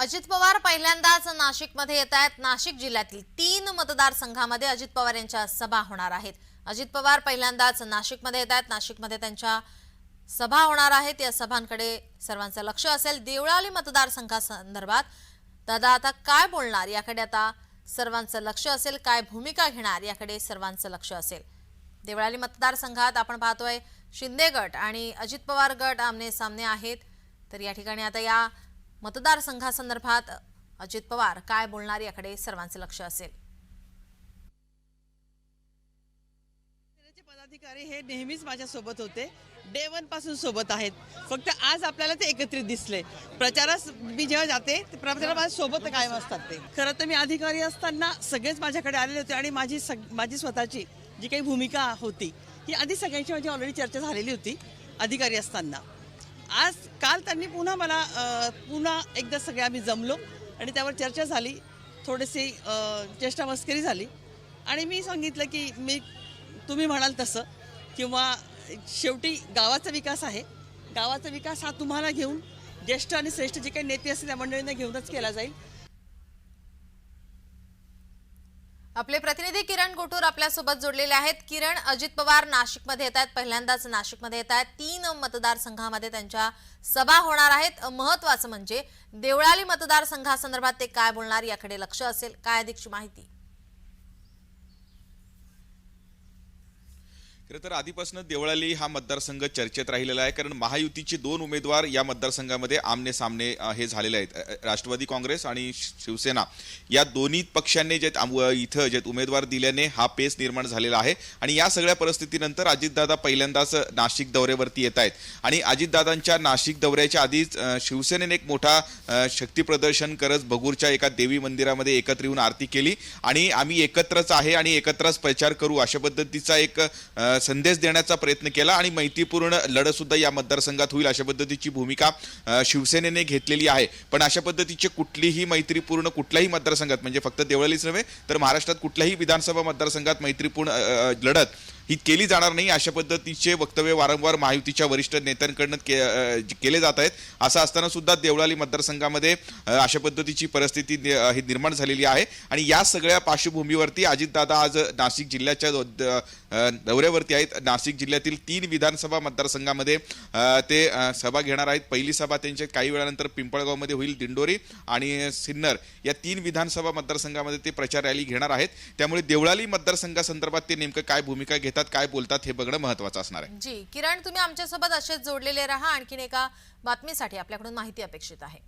अजित पवार पहिल्यांदाच नाशिकमध्ये येत आहेत. नाशिक जिल्ह्यातील तीन मतदारसंघामध्ये अजित पवार यांच्या सभा होणार आहेत. अजित पवार पहिल्यांदाच नाशिकमध्ये येत आहेत. नाशिकमध्ये त्यांच्या सभा होणार आहेत. या सभांकडे सर्वांचं लक्ष असेल. देवळाली मतदारसंघासंदर्भात दादा आता काय बोलणार? याकडे आता सर्वांचं लक्ष असेल. काय भूमिका घेणार? याकडे सर्वांचं लक्ष असेल. देवळाली मतदारसंघात आपण पाहतोय शिंदे गट आणि अजित पवार गट आमने सामने आहेत. तर या ठिकाणी आता या मतदारसंघासंदर्भात अजित पवार काय बोलणार याकडे सर्वांचं लक्ष असेल. पदाधिकारी हे नेहमीच माझ्या सोबत होते. डे वनपासून सोबत आहेत. फक्त आज आपल्याला ते एकत्रित दिसले. प्रचारास मी जेव्हा जाते ते माझ्या सोबत कायम असतात ते. खरं तर मी अधिकारी असताना सगळेच माझ्याकडे आलेले होते आणि माझी सग माझी स्वतःची जी काही भूमिका होती ही आधी सगळ्यांची माझी ऑलरेडी चर्चा झालेली होती अधिकारी असताना. आज काल त्यांनी पुन्हा मला पुन्हा एकदा सगळे आम्ही जमलो आणि त्यावर चर्चा झाली. थोडीशी चेष्टा मस्करी झाली. आणि मी सांगितलं की मी तुम्ही म्हणाल तसं किंवा शेवटी गावाचा विकास आहे. गावाचा विकास हा तुम्हाला घेऊन ज्येष्ठ आणि श्रेष्ठ जे काही नेते असतील त्या मंडळींना घेऊनच केला जाईल. आपले प्रतिनिधी किरण गोटूर आपल्यासोबत जोडलेले आहेत. किरण अजित पवार नाशिकमध्ये येत आहेत. पहिल्यांदाच नाशिकमध्ये येत आहेत. तीन मतदारसंघामध्ये त्यांच्या सभा होणार आहेत. महत्वाचं म्हणजे देवळाली मतदारसंघासंदर्भात ते काय बोलणार याकडे लक्ष असेल. काय अधिकची माहिती? खरं तर आधीपासून देवळाली हा मतदारसंघ चर्चेत राहिलेला आहे. कारण महायुतीचे दोन उमेदवार या मतदारसंघामध्ये आमने सामने हे झालेले आहेत. राष्ट्रवादी काँग्रेस आणि शिवसेना. या दोन्ही पक्षांनी जे इथं जे उमेदवार दिल्याने हा पेस निर्माण झालेला आहे. आणि या सगळ्या परिस्थितीनंतर अजितदादा पहिल्यांदाच नाशिक दौऱ्यावरती येत आहेत. आणि अजितदादांच्या नाशिक दौऱ्याच्या आधीच शिवसेनेने एक मोठा शक्तीप्रदर्शन करत भगूरच्या एका देवी मंदिरामध्ये एकत्र येऊन आरती केली. आणि आम्ही एकत्रच आहे आणि एकत्रच प्रचार करू अशा पद्धतीचा एक संदेश देण्याचा प्रयत्न केला आणि मैत्रीपूर्ण लढतसुद्धा या मतदारसंघात होईल अशा पद्धतीची भूमिका शिवसेनेने घेतलेली आहे. पण अशा पद्धतीची कुठलीही मैत्रीपूर्ण कुठल्याही मतदारसंघात म्हणजे फक्त देवळालीच नव्हे तर महाराष्ट्रात कुठल्याही विधानसभा मतदारसंघात मैत्रीपूर्ण लढत ही केली जाणार नाही अशा पद्धतीचे वक्तव्य वारंवार महायुतीच्या वरिष्ठ नेत्यांकडनं के केले जात आहेत. असं असताना सुद्धा देवळाली मतदारसंघामध्ये अशा पद्धतीची परिस्थिती ही निर्माण झालेली आहे. आणि या सगळ्या पार्श्वभूमीवरती अजितदादा आज नाशिक जिल्ह्याच्या दौऱ्यावरती आहेत. नाशिक जिल्ह्यातील तीन विधानसभा मतदारसंघामध्ये ते सभा घेणार आहेत. पहिली सभा त्यांच्या काही वेळानंतर पिंपळगावमध्ये होईल दिंडोरी आणि सिन्नर या तीन विधानसभा मतदारसंघामध्ये ते प्रचार रॅली घेणार आहेत. त्यामुळे देवळाली मतदारसंघासंदर्भात ते नेमकं काय भूमिका घेतात काय बोलतात हे बघणं महत्वाचं असणार आहे. जी किरण तुम्ही आमच्यासोबत असेच जोडलेले राहा. आणखीन एका बातमीसाठी आपल्याकडून माहिती अपेक्षित आहे.